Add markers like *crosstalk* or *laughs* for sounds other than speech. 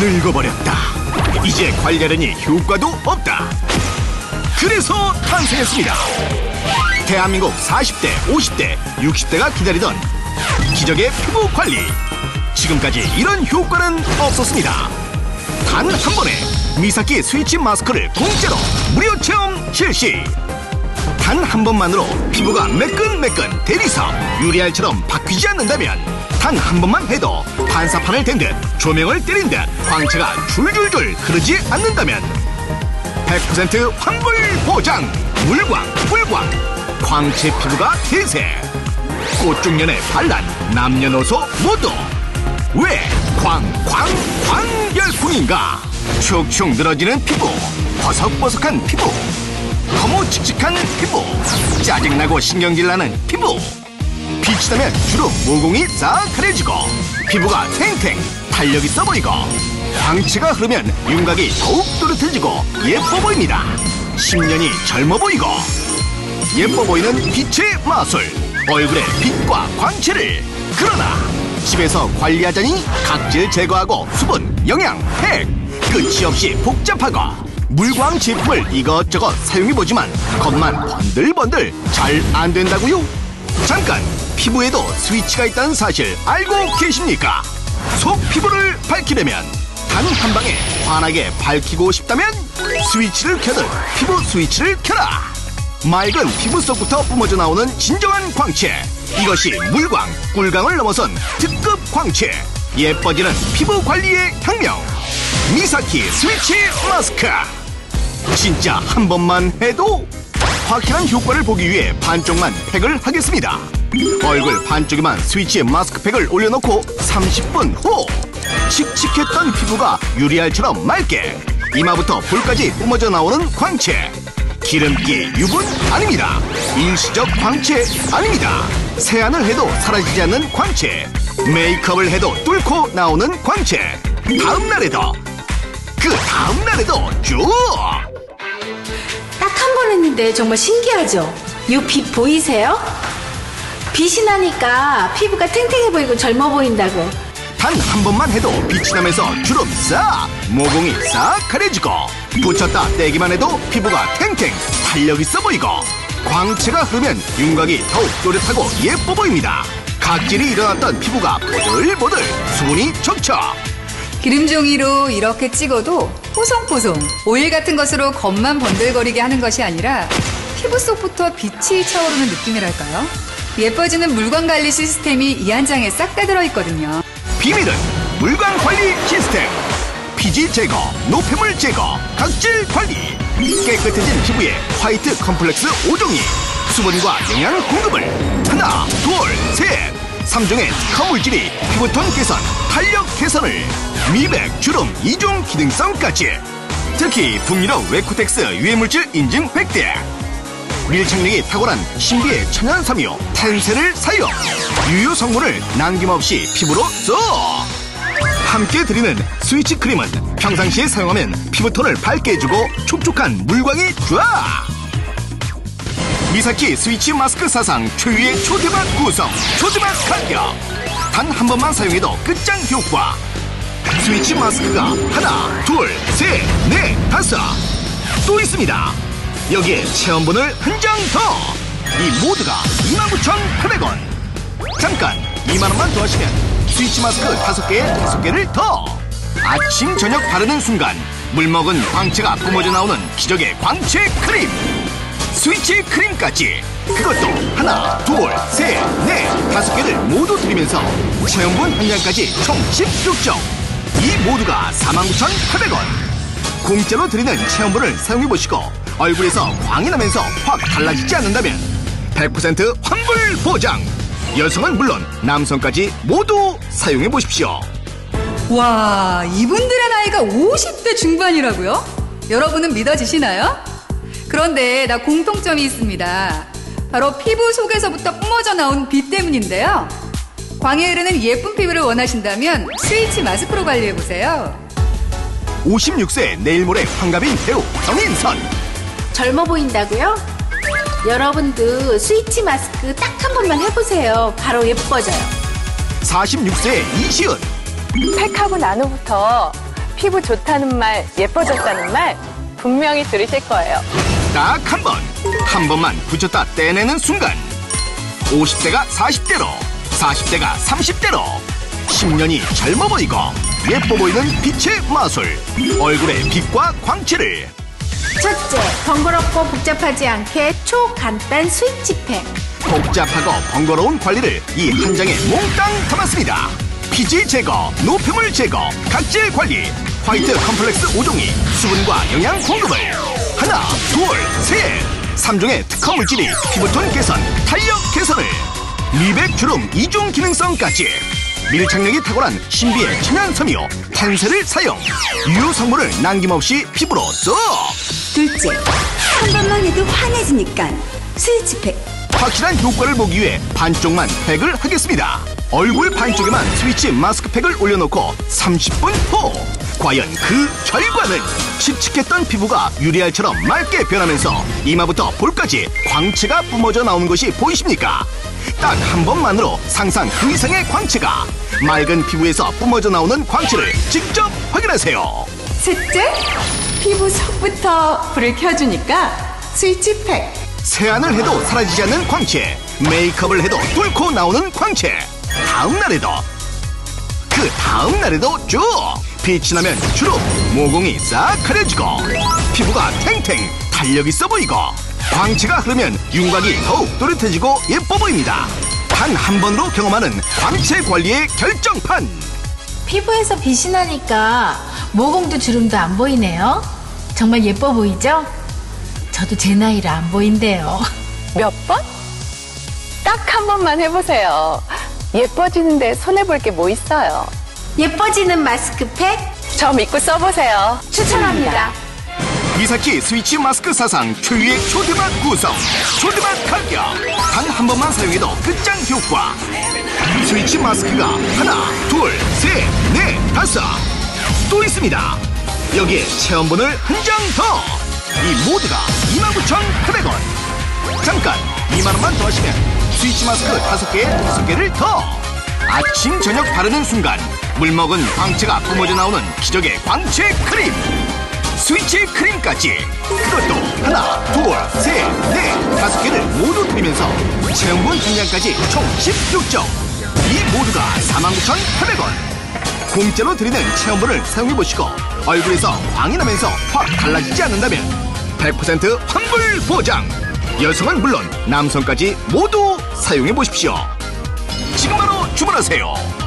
늙어버렸다. 이제 관리하려니 효과도 없다. 그래서 탄생했습니다. 대한민국 40대, 50대, 60대가 기다리던 기적의 피부 관리. 지금까지 이런 효과는 없었습니다. 단 한 번에 미사키 스위치 마스크를 공짜로 무료 체험 실시. 단 한 번만으로 피부가 매끈매끈 대리석 유리알처럼 바뀌지 않는다면 단 한 번만 해도 반사판을 댄 듯 조명을 때린 듯 광채가 줄줄줄 흐르지 않는다면 100% 환불 보장. 물광 꿀광. 광채 피부가 대세. 꽃중년의 반란 남녀노소 모두. 왜 광광 광 열풍인가? 축축 늘어지는 피부 버석버석한 피부 거무칙칙한 피부 짜증나고 신경질 나는 피부 빛이 나면 주로 모공이 싸그해지고 피부가 탱탱 탄력 있어 보이고 광채가 흐르면 윤곽이 더욱 또렷해지고 예뻐 보입니다 10년이 젊어 보이고 예뻐 보이는 빛의 마술 얼굴의 빛과 광채를 그러나 집에서 관리하자니 각질 제거하고 수분, 영양, 핵 끝이 없이 복잡하고 물광 제품을 이것저것 사용해보지만 겉만 번들번들 잘 안 된다고요? 잠깐 피부에도 스위치가 있다는 사실 알고 계십니까? 속 피부를 밝히려면 단 한 방에 환하게 밝히고 싶다면 스위치를 켜든 피부 스위치를 켜라. 맑은 피부 속부터 뿜어져 나오는 진정한 광채. 이것이 물광, 꿀광을 넘어선 특급 광채. 예뻐지는 피부 관리의 혁명. 미사키 스위치 마스크. 진짜 한 번만 해도 확실한 효과를 보기 위해 반쪽만 팩을 하겠습니다. 얼굴 반쪽에만 스위치 마스크팩을 올려놓고 30분 후 칙칙했던 피부가 유리알처럼 맑게 이마부터 볼까지 뿜어져 나오는 광채. 기름기 유분 아닙니다. 일시적 광채 아닙니다. 세안을 해도 사라지지 않는 광채. 메이크업을 해도 뚫고 나오는 광채. 다음날에도 그 다음날에도 쭉 딱 한 번 했는데 정말 신기하죠? 이 빛 보이세요? 빛이 나니까 피부가 탱탱해 보이고 젊어 보인다고. 단 한 번만 해도 빛이 나면서 주름 싹 모공이 싹 가려지고 붙였다 떼기만 해도 피부가 탱탱 탄력 있어 보이고 광채가 흐르면 윤곽이 더욱 또렷하고 예뻐 보입니다 각질이 일어났던 피부가 보들보들 수분이 척척 기름종이로 이렇게 찍어도 뽀송뽀송 오일 같은 것으로 겉만 번들거리게 하는 것이 아니라 피부 속부터 빛이 차오르는 느낌이랄까요? 예뻐지는 물광 관리 시스템이 이 한 장에 싹 다 들어있거든요. 비밀은 물광 관리 시스템 피지 제거, 노폐물 제거, 각질 관리 깨끗해진 피부에 화이트 컴플렉스 5종이 수분과 영양 공급을 하나, 3종의 특허 물질이 피부톤 개선, 탄력 개선을 미백, 주름, 이중 기능성까지. 특히 북유럽 웨코텍스 유해물질 인증 획득 밀착력이 탁월한 신비의 천연 섬유 텐세를 사용. 유효 성분을 남김없이 피부로 쏙 함께 드리는 스위치 크림은 평상시에 사용하면 피부톤을 밝게 해주고 촉촉한 물광이 쫙 미사키 스위치 마스크 사상 최유의 초대박 구성 초대박 가격 단 한 번만 사용해도 끝장 효과 스위치 마스크가 하나 둘셋넷 다섯 또 있습니다 여기에 체험분을 한 장 더! 이 모두가 29,800원! 잠깐 2만원만 더 하시면 스위치 마스크 5개에 5개를 더! 아침 저녁 바르는 순간 물 먹은 광채가 뿜어져 나오는 기적의 광채 크림! 스위치 크림까지. 그것도 하나, 둘, 셋, 넷, 다섯 개를 모두 드리면서 체험분 한 장까지 총 16종. 이 모두가 49,800원. 공짜로 드리는 체험분을 사용해보시고 얼굴에서 광이 나면서 확 달라지지 않는다면 100% 환불 보장. 여성은 물론 남성까지 모두 사용해보십시오. 와, 이분들의 나이가 50대 중반이라고요? 여러분은 믿어지시나요? 그런데 나 공통점이 있습니다. 바로 피부 속에서부터 뿜어져 나온 빛 때문인데요. 광에 흐르는 예쁜 피부를 원하신다면 스위치 마스크로 관리해보세요. 56세 내일 모레 환갑인 배우 정인선 젊어 보인다고요? 여러분도 스위치 마스크 딱 한 번만 해보세요. 바로 예뻐져요. 46세 이시은 팩하고 난 후부터 피부 좋다는 말, 예뻐졌다는 말 분명히 들으실 거예요. 딱 한 번, 한 번만 붙였다 떼내는 순간 50대가 40대로, 40대가 30대로 10년이 젊어 보이고 예뻐 보이는 빛의 마술 얼굴의 빛과 광채를 첫째, 번거롭고 복잡하지 않게 초간단 스위치팩. 복잡하고 번거로운 관리를 이 한 장에 몽땅 담았습니다. 피지 제거, 노폐물 제거, 각질 관리, 화이트 컴플렉스 5종이 수분과 영양 공급을 하나, 둘, 셋, 3종의 특허 물질이 피부톤 개선, 탄력 개선을. 미백 주름 이중 기능성까지. 밀착력이 탁월한 신비의 천연 섬유 탄세를 사용. 유효 성분을 남김없이 피부로 쏙. 둘째, 한 번만 해도 환해지니까 스위치팩. 확실한 효과를 보기 위해 반쪽만 팩을 하겠습니다. 얼굴 반쪽에만 스위치 마스크팩을 올려놓고 30분 후 과연 그 결과는 칙칙했던 피부가 유리알처럼 맑게 변하면서 이마부터 볼까지 광채가 뿜어져 나오는 것이 보이십니까? 딱 한 번만으로 상상 그 이상의 광채가 맑은 피부에서 뿜어져 나오는 광채를 직접 확인하세요. 셋째, 피부 속부터 불을 켜주니까 스위치팩. 세안을 해도 사라지지 않는 광채 메이크업을 해도 뚫고 나오는 광채 다음 날에도 그 다음 날에도 쭉 빛이 나면 주름 모공이 싹 가려지고 피부가 탱탱 탄력 있어 보이고 광채가 흐르면 윤곽이 더욱 또렷해지고 예뻐 보입니다 단 한 번으로 경험하는 광채 관리의 결정판 피부에서 빛이 나니까 모공도 주름도 안 보이네요. 정말 예뻐 보이죠? 저도 제 나이라 안 보인대요. *laughs* 몇 번? 딱 한 번만 해보세요. 예뻐지는데 손해볼 게 뭐 있어요? 예뻐지는 마스크팩 저 믿고 써보세요. 추천합니다. 이사키 스위치 마스크 사상 최유의 초대박 구성 초대박 가격. 단 한 번만 사용해도 끝장 효과. 스위치 마스크가 하나 둘셋넷 다섯. 또 있습니다. 여기에 체험본을 한 장 더. 이 모두가 29,800원. 잠깐 2만원만 더 하시면 스위치 마스크 다섯 개에 다섯 개를 더. 아침 저녁 바르는 순간 물먹은 광채가 뿜어져 나오는 기적의 광채 크림. 스위치 크림까지. 그것도 하나 둘 셋 넷 다섯 개를 모두 드리면서 체험본 등장까지 총 16종 이 모두가 49,800원. 공짜로 드리는 체험본을 사용해보시고 얼굴에서 광이 나면서 확 달라지지 않는다면 100% 환불 보장. 여성은 물론 남성까지 모두 사용해보십시오. 지금 바로 주문하세요